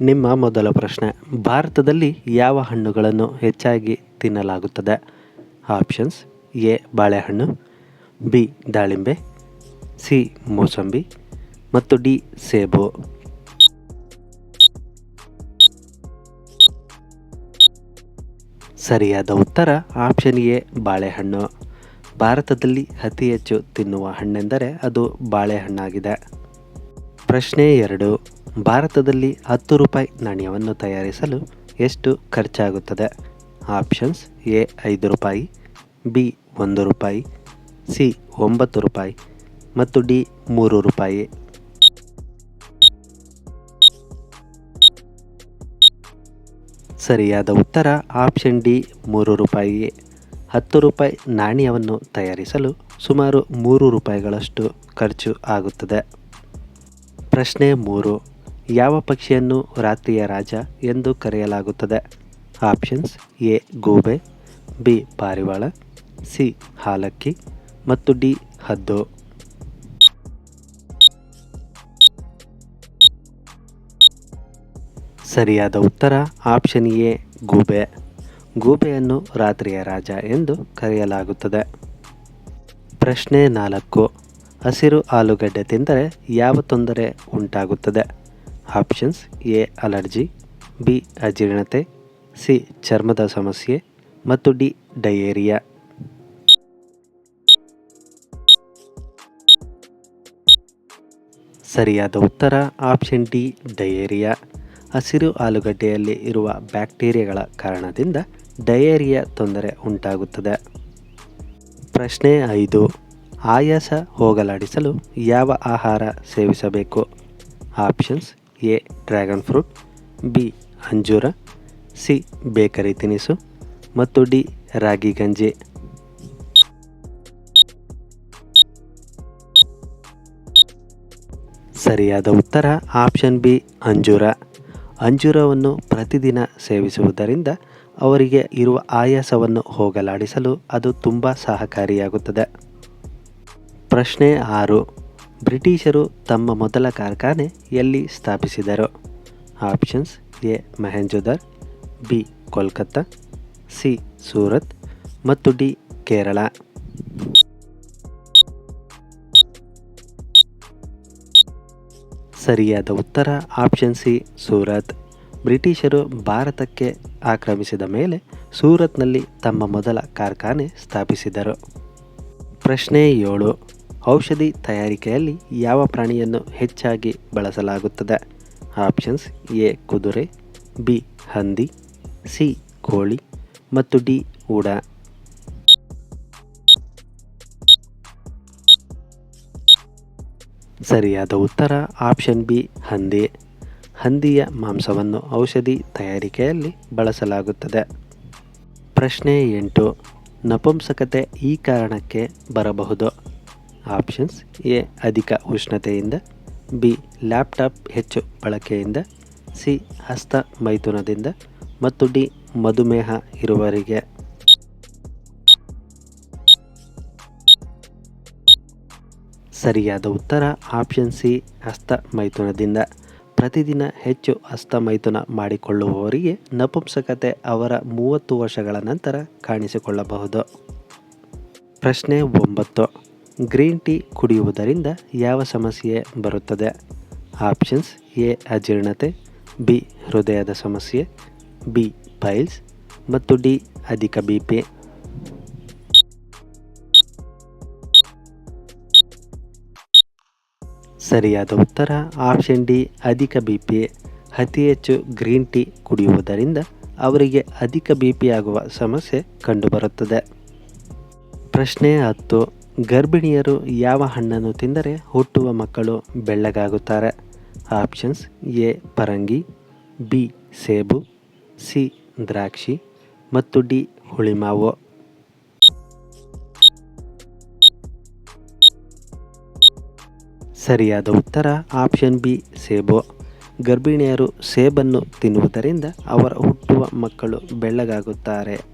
ನಿಮ್ಮ ಮೊದಲ ಪ್ರಶ್ನೆ. ಭಾರತದಲ್ಲಿ ಯಾವ ಹಣ್ಣುಗಳನ್ನು ಹೆಚ್ಚಾಗಿ ತಿನ್ನಲಾಗುತ್ತದೆ? ಆಪ್ಷನ್ಸ್, ಎ, ಬಾಳೆಹಣ್ಣು, ಬಿ, ದಾಳಿಂಬೆ, ಸಿ, ಮೂಸಂಬಿ ಮತ್ತು ಡಿ, ಸೇಬು. ಸರಿಯಾದ ಉತ್ತರ, ಆಪ್ಷನ್ ಎ, ಬಾಳೆಹಣ್ಣು. ಭಾರತದಲ್ಲಿ ಅತಿ ಹೆಚ್ಚು ತಿನ್ನುವ ಹಣ್ಣೆಂದರೆ ಅದು ಬಾಳೆಹಣ್ಣಾಗಿದೆ. ಪ್ರಶ್ನೆ ಎರಡು. ಭಾರತದಲ್ಲಿ ಹತ್ತು ರೂಪಾಯಿ ನಾಣ್ಯವನ್ನು ತಯಾರಿಸಲು ಎಷ್ಟು ಖರ್ಚಾಗುತ್ತದೆ? ಆಪ್ಷನ್ಸ್ ಎ, ಐದು ರೂಪಾಯಿ, ಬಿ, ಒಂದು ರೂಪಾಯಿ, ಸಿ, ಒಂಬತ್ತು ರೂಪಾಯಿ ಮತ್ತು ಡಿ, ಮೂರು ರೂಪಾಯಿ. ಸರಿಯಾದ ಉತ್ತರ ಆಪ್ಷನ್ ಡಿ, ಮೂರು ರೂಪಾಯಿ. ಹತ್ತು ರೂಪಾಯಿ ನಾಣ್ಯವನ್ನು ತಯಾರಿಸಲು ಸುಮಾರು ಮೂರು ರೂಪಾಯಿಗಳಷ್ಟು ಖರ್ಚು ಆಗುತ್ತದೆ. ಪ್ರಶ್ನೆ ಮೂರು. ಯಾವ ಪಕ್ಷಿಯನ್ನು ರಾತ್ರಿಯ ರಾಜ ಎಂದು ಕರೆಯಲಾಗುತ್ತದೆ? ಆಪ್ಷನ್ಸ್ ಎ, ಗೂಬೆ, ಬಿ, ಪಾರಿವಾಳ, ಸಿ, ಹಾಲಕ್ಕಿ ಮತ್ತು ಡಿ, ಹದ್ದು. ಸರಿಯಾದ ಉತ್ತರ ಆಪ್ಷನ್ ಎ, ಗೂಬೆ. ಗೂಬೆಯನ್ನು ರಾತ್ರಿಯ ರಾಜ ಎಂದು ಕರೆಯಲಾಗುತ್ತದೆ. ಪ್ರಶ್ನೆ ನಾಲ್ಕು. ಹಸಿರು ಆಲೂಗಡ್ಡೆ ತಿಂದರೆ ಯಾವ ತೊಂದರೆ ಉಂಟಾಗುತ್ತದೆ? ಆಪ್ಷನ್ಸ್ ಎ ಅಲರ್ಜಿ, ಬಿ ಅಜೀರ್ಣತೆ, ಸಿ ಚರ್ಮದ ಸಮಸ್ಯೆ ಮತ್ತು ಡಿ ಡಯೇರಿಯಾ. ಸರಿಯಾದ ಉತ್ತರ ಆಪ್ಷನ್ ಡಿ ಡಯೇರಿಯಾ. ಹಸಿರು ಆಲೂಗಡ್ಡೆಯಲ್ಲಿ ಇರುವ ಬ್ಯಾಕ್ಟೀರಿಯಾಗಳ ಕಾರಣದಿಂದ ಡಯೇರಿಯಾ ತೊಂದರೆ ಉಂಟಾಗುತ್ತದೆ. ಪ್ರಶ್ನೆ ಐದು, ಆಯಾಸ ಹೋಗಲಾಡಿಸಲು ಯಾವ ಆಹಾರ ಸೇವಿಸಬೇಕು? Options A, dragon fruit, B, ಅಂಜೂರ, ಸಿ, ಬೇಕರಿ ತಿನಿಸು ಮತ್ತು ಡಿ, ರಾಗಿ ಗಂಜಿ. ಸರಿಯಾದ ಉತ್ತರ ಆಪ್ಷನ್ ಬಿ, ಅಂಜೂರ. ಅಂಜೂರವನ್ನು ಪ್ರತಿದಿನ ಸೇವಿಸುವುದರಿಂದ ಅವರಿಗೆ ಇರುವ ಆಯಾಸವನ್ನು ಹೋಗಲಾಡಿಸಲು ಅದು ತುಂಬ ಸಹಕಾರಿಯಾಗುತ್ತದೆ. ಪ್ರಶ್ನೆ ಆರು. ಬ್ರಿಟಿಷರು ತಮ್ಮ ಮೊದಲ ಕಾರ್ಖಾನೆ ಎಲ್ಲಿ ಸ್ಥಾಪಿಸಿದರು? Options A Mohenjodaro B, Kolkata, C, Surat ಮತ್ತು ಡಿ, ಕೇರಳ. ಸರಿಯಾದ ಉತ್ತರ ಆಪ್ಷನ್ ಸಿ, ಸೂರತ್. ಬ್ರಿಟಿಷರು ಭಾರತಕ್ಕೆ ಆಕ್ರಮಿಸಿದ ಮೇಲೆ ಸೂರತ್ನಲ್ಲಿ ತಮ್ಮ ಮೊದಲ ಕಾರ್ಖಾನೆ ಸ್ಥಾಪಿಸಿದರು. ಪ್ರಶ್ನೆ ಏಳು. ಔಷಧಿ ತಯಾರಿಕೆಯಲ್ಲಿ ಯಾವ ಪ್ರಾಣಿಯನ್ನು ಹೆಚ್ಚಾಗಿ ಬಳಸಲಾಗುತ್ತದೆ? ಆಪ್ಷನ್ಸ್ ಎ, ಕುದುರೆ, ಬಿ, ಹಂದಿ, ಸಿ, ಕೋಳಿ ಮತ್ತು ಡಿ, ಊಡ. ಸರಿಯಾದ ಉತ್ತರ ಆಪ್ಷನ್ ಬಿ, ಹಂದಿ. ಹಂದಿಯ ಮಾಂಸವನ್ನು ಔಷಧಿ ತಯಾರಿಕೆಯಲ್ಲಿ ಬಳಸಲಾಗುತ್ತದೆ. ಪ್ರಶ್ನೆ ಎಂಟು. ನಪುಂಸಕತೆ ಈ ಕಾರಣಕ್ಕೆ ಬರಬಹುದು. ಆಪ್ಷನ್ಸ್ ಎ, ಅಧಿಕ ಉಷ್ಣತೆಯಿಂದ, ಬಿ, ಲ್ಯಾಪ್ಟಾಪ್ ಹೆಚ್ಚು ಬಳಕೆಯಿಂದ, ಸಿ, ಹಸ್ತ ಮೈಥುನದಿಂದ ಮತ್ತು ಡಿ, ಮಧುಮೇಹ ಇರುವವರಿಗೆ. ಸರಿಯಾದ ಉತ್ತರ ಆಪ್ಷನ್ ಸಿ, ಹಸ್ತ ಮೈಥುನದಿಂದ. ಪ್ರತಿದಿನ ಹೆಚ್ಚು ಹಸ್ತ ಮೈಥುನ ಮಾಡಿಕೊಳ್ಳುವವರಿಗೆ ನಪುಂಸಕತೆ ಅವರ ಮೂವತ್ತು ವರ್ಷಗಳ ನಂತರ ಕಾಣಿಸಿಕೊಳ್ಳಬಹುದು. ಪ್ರಶ್ನೆ ಒಂಬತ್ತು. ಗ್ರೀನ್ ಟೀ ಕುಡಿಯುವುದರಿಂದ ಯಾವ ಸಮಸ್ಯೆ ಬರುತ್ತದೆ? ಆಪ್ಷನ್ಸ್ ಎ, ಅಜೀರ್ಣತೆ, ಬಿ, ಹೃದಯದ ಸಮಸ್ಯೆ, ಬಿ, ಪೈಲ್ಸ್, ಮತ್ತು ಡಿ, ಅಧಿಕ ಬಿ ಪಿ. ಸರಿಯಾದ ಉತ್ತರ, ಆಪ್ಷನ್ ಡಿ, ಅಧಿಕ ಬಿ ಪಿ. ಅತಿ ಹೆಚ್ಚು ಗ್ರೀನ್ ಟೀ ಕುಡಿಯುವುದರಿಂದ ಅವರಿಗೆ ಅಧಿಕ ಬಿ ಪಿ ಆಗುವ ಸಮಸ್ಯೆ ಕಂಡುಬರುತ್ತದೆ. ಪ್ರಶ್ನೆ ಹತ್ತು. ಗರ್ಭಿಣಿಯರು ಯಾವ ಹಣ್ಣನ್ನು ತಿಂದರೆ ಹುಟ್ಟುವ ಮಕ್ಕಳು ಬೆಳ್ಳಗಾಗುತ್ತಾರೆ? ಆಪ್ಷನ್ಸ್ ಎ, ಪರಂಗಿ, ಬಿ, ಸೇಬು, ಸಿ, ದ್ರಾಕ್ಷಿ ಮತ್ತು ಡಿ, ಹುಳಿಮಾವು. ಸರಿಯಾದ ಉತ್ತರ ಆಪ್ಷನ್ ಬಿ, ಸೇಬು. ಗರ್ಭಿಣಿಯರು ಸೇಬನ್ನು ತಿನ್ನುವುದರಿಂದ ಅವರ ಹುಟ್ಟುವ ಮಕ್ಕಳು ಬೆಳ್ಳಗಾಗುತ್ತಾರೆ.